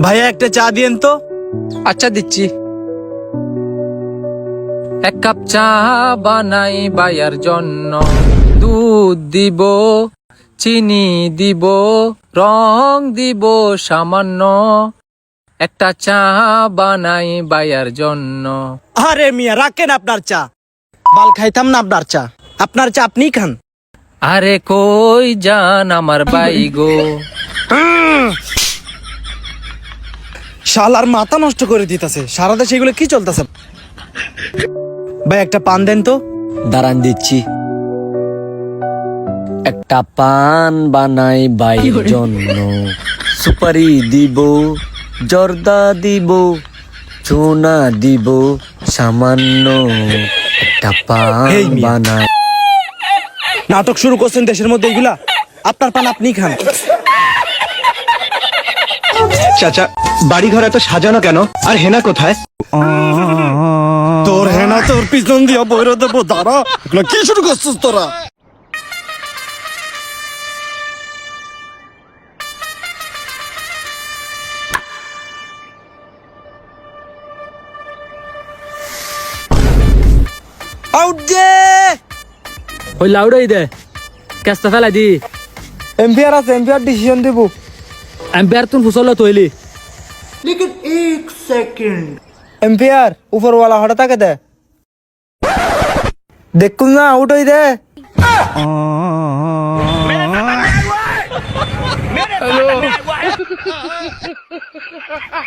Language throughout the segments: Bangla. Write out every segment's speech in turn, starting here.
ভাইয়া একটা চা দিয়েন তো। আচ্ছা দিচ্ছি। এক কাপ চা বানাই বায়ার জন্য। দুধ দিব চিনি দিব রং দিব সামান্য। একটা চা বানাই বায়ার জন্য। আরে মিয়া রাখেন আপনার চা। বাল খাইতাম না আপনার চা। আপনার চা আপনি খান। আরে কই যান আমার বাই গো। শালার মাথা নষ্ট করে দিতেছে। সারা দেশে এগুলো কি চলতেছে? ভাই একটা পান দেন তো। দাঁড়ান দিচ্ছি। একটা পান বানাই বাইর জন্য। সুপারি দিব জর্দা দিব চুনা দিব সামান্য একটা পান বানাই। নাটক শুরু করছেন দেশের মধ্যে এগুলা? আপনার পান আপনি খান। চাচা বাড়ি ঘর এত সাজানো কেন? আর হেনা কোথায়? তোর হেনা তোর পিছন দিয়া বইরে দেবো দাঁড়া। কি শুরু করছিস তোরা? আউট দে। ওই লাউডাই দে। ফেলাই দি। এম্পিয়ার আছে এম্পিয়ার ডিসিশন দেব। এম্পায়ার তুন ফুসল তৈলি এম্পিয়ার উপরওয়ালা হঠাৎ তাকে দে। দেখুন না আউট হই দে।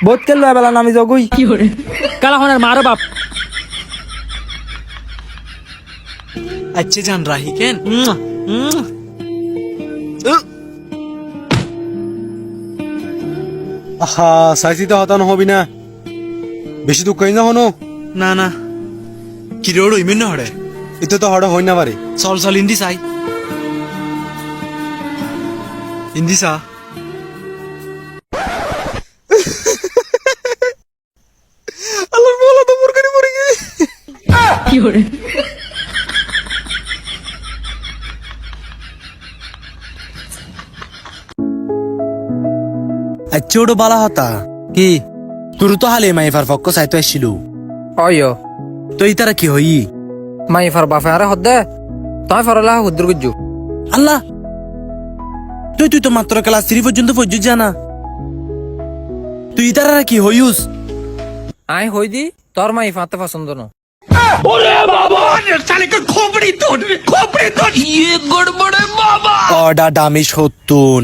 বহুত খেললো এবেলা নামি জগুই। কালাখনের মারো বাপ। আচ্ছা জান রাহি কেন? আহা চাইছি তো হতানো হবি না। বেশি দুঃখ না হনো না না। কিরোড় ইমেন হড়ে এতে তো হড় হই না পারে চল চল ইন্দি চাই। ইন্দি চা। আল্লাহর বলা তো মুরগানি মরে গেছে আচ্ছা ওটা বালা হতা কি? তোর তো হালে মাইফার পক্ষ চাইতো আসছিল অয় তো এই তারা কি হই মাই ফার বাফে আরে হদ্দে তাই ফারলা হুদ্র গুজু আল্লাহ! তুই তুই তো মাত্র ক্লাস থ্রি পর্যন্ত পর্যন্ত জানা তুই তারা কি হইউস আই হই দি তোর মাই ফাতে পছন্দ ন। অডা ডামি সত্তুন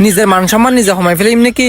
নিজের মান সম্মান নিজে সময় ফেলিম নাকি